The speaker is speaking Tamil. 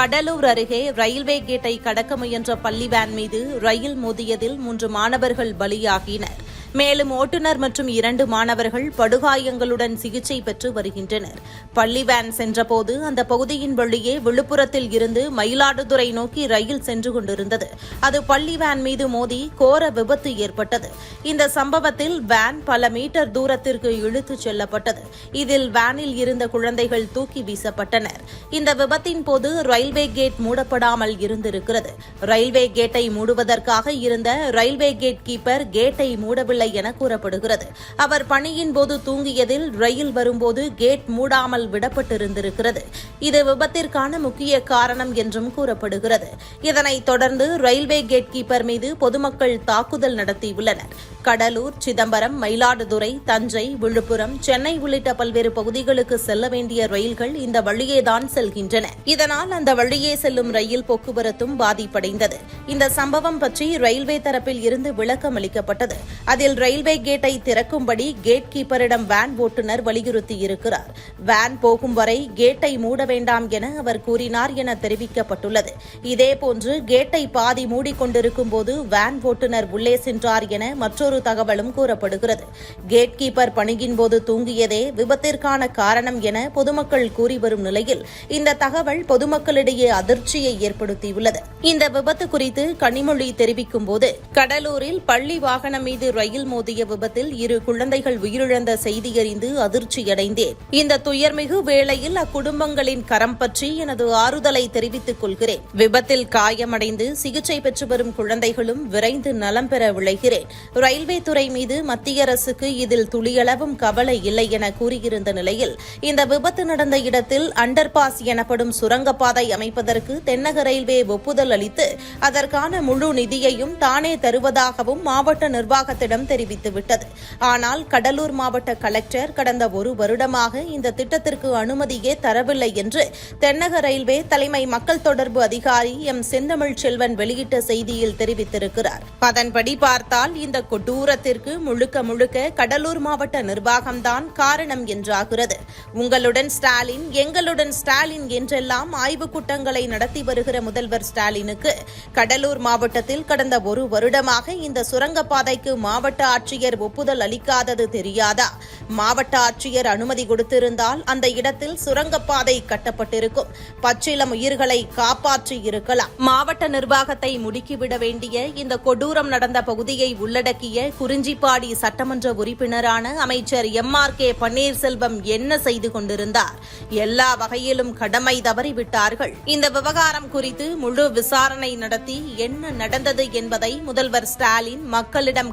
கடலூர் அருகே ரயில்வே கேட்டை கடக்க முயன்ற பள்ளி வேன் மீது ரயில் மோதியதில் மூன்று மாணவர்கள் பலியாகினர். மேலும் ஓட்டுநர் மற்றும் இரண்டு மாணவர்கள் படுகாயங்களுடன் சிகிச்சை பெற்று வருகின்றனர். பள்ளி வேன் சென்றபோது அந்த பகுதியின் வழியே விழுப்புரத்தில் இருந்து மயிலாடுதுறை நோக்கி ரயில் சென்று கொண்டிருந்தது. அது பள்ளி வேன் மீது மோதி கோர விபத்து ஏற்பட்டது. இந்த சம்பவத்தில் வேன் பல மீட்டர் தூரத்திற்கு இழுத்துச் செல்லப்பட்டது. இதில் வேனில் இருந்த குழந்தைகள் தூக்கி வீசப்பட்டனர். இந்த விபத்தின் போது ரயில்வே கேட் மூடப்படாமல் இருந்திருக்கிறது. ரயில்வே கேட்டை மூடுவதற்காக இருந்த ரயில்வே கேட் கீப்பர் கேட்டை மூடவில்லை என கூறப்படுகிறது. அவர் பணியின் போது தூங்கியதில் ரயில் வரும்போது கேட் மூடாமல் விடப்பட்டிருந்திருக்கிறது. இது விபத்திற்கான முக்கிய காரணம் என்றும் கூறப்படுகிறது. இதனைத் தொடர்ந்து ரயில்வே கேட் கீப்பர் மீது பொதுமக்கள் தாக்குதல் நடத்தியுள்ளனர். கடலூர் சிதம்பரம் மயிலாடுதுறை தஞ்சை விழுப்புரம் சென்னை உள்ளிட்ட பல்வேறு பகுதிகளுக்கு செல்ல வேண்டிய ரயில்கள் இந்த வழியேதான் செல்கின்றன. இதனால் அந்த வழியே செல்லும் ரயில் போக்குவரத்தும் பாதிப்படைந்தது. இந்த சம்பவம் பற்றி ரயில்வே தரப்பில் இருந்து விளக்கம் அளிக்கப்பட்டது அதில் ரயில்வே கேட்டை திறக்கும்படி கேட் கீப்பரிடம் வேன் ஓட்டுநர் வலியுறுத்தியிருக்கிறார் வேன் போகும் வரை கேட்டை மூட வேண்டாம் என அவர் கூறினார் என தெரிவிக்கப்பட்டுள்ளது. இதேபோன்று கேட்டை பாதி மூடிக்கொண்டிருக்கும் போது வேன் ஓட்டுநர் உள்ளே சென்றார் என மற்றொரு தகவலும் கூறப்படுகிறது. கேட் கீப்பர் பணியின் போது தூங்கியதே விபத்திற்கான காரணம் என பொதுமக்கள் கூறி வரும் நிலையில் இந்த தகவல் பொதுமக்களிடையே அதிர்ச்சியை ஏற்படுத்தியுள்ளது. இந்த விபத்து குறித்து கனிமொழி தெரிவிக்கும் போது கடலூரில் பள்ளி வாகனம் மீது ரயில் மோதிய விபத்தில் இரு குழந்தைகள் உயிரிழந்த செய்தியறிந்து அதிர்ச்சியடைந்தேன். இந்த துயர்மிகு வேளையில் அக்குடும்பங்களின் கரம் பற்றி எனது ஆறுதலை தெரிவித்துக் கொள்கிறேன். விபத்தில் காயமடைந்து சிகிச்சை பெற்று வரும் குழந்தைகளும் விரைந்து நலம் பெற விளைகிறேன் ரயில்வே துறை மீது மத்திய அரசுக்கு இதில் துளியளவும் கவலை இல்லை என கூறியிருந்த நிலையில் இந்த விபத்து நடந்த இடத்தில் அண்டர்பாஸ் எனப்படும் சுரங்கப்பாதை அமைப்பதற்கு தென்னக ரயில்வே ஒப்புதல் அளித்து அதற்கான முழு நிதியையும் தானே தருவதாகவும் மாவட்ட நிர்வாகத்திடம் தெரிவித்துவிட்டது ஆனால் கடலூர் மாவட்ட கலெக்டர் கடந்த ஒரு வருடமாக இந்த திட்டத்திற்கு அனுமதியே தரவில்லை என்று தென்னக ரயில்வே தலைமை மக்கள் தொடர்பு அதிகாரி எம் செந்தமிழ் செல்வன் வெளியிட்ட செய்தியில் தெரிவித்திருக்கிறார். அதன்படி பார்த்தால் இந்த கொடூரத்திற்கு முழுக்க முழுக்க கடலூர் மாவட்ட நிர்வாகம்தான் காரணம் என்றாகிறது. உங்களுடன் ஸ்டாலின் எங்களுடன் ஸ்டாலின் என்றெல்லாம் ஆய்வுக் கூட்டங்களை நடத்தி வருகிற முதல்வர் ஸ்டாலினுக்கு கடலூர் மாவட்டத்தில் கடந்த ஒரு வருடமாக இந்த சுரங்கப்பாதைக்கு மாவட்ட ஆட்சியர் ஒப்புதல் அளிக்காதது தெரியாதா? மாவட்ட ஆட்சியர் அனுமதி கொடுத்திருந்தால் அந்த இடத்தில் சுரங்கப்பாதை கட்டப்பட்டிருக்கும். பச்சிலம் உயிர்களை காப்பாற்றி இருக்கலாம். மாவட்ட நிர்வாகத்தை முடுக்கிவிட வேண்டிய இந்த கொடூரம் நடந்த பகுதியை உள்ளடக்கிய குறிஞ்சிப்பாடி சட்டமன்ற உறுப்பினரான அமைச்சர் எம் ஆர் கே பன்னீர்செல்வம் என்ன செய்து கொண்டிருந்தார்? எல்லா வகையிலும் கடமை தவறிவிட்டார்கள். இந்த விவகாரம் குறித்து முழு விசாரணை நடத்தி என்ன நடந்தது என்பதை முதல்வர் ஸ்டாலின் மக்களிடம்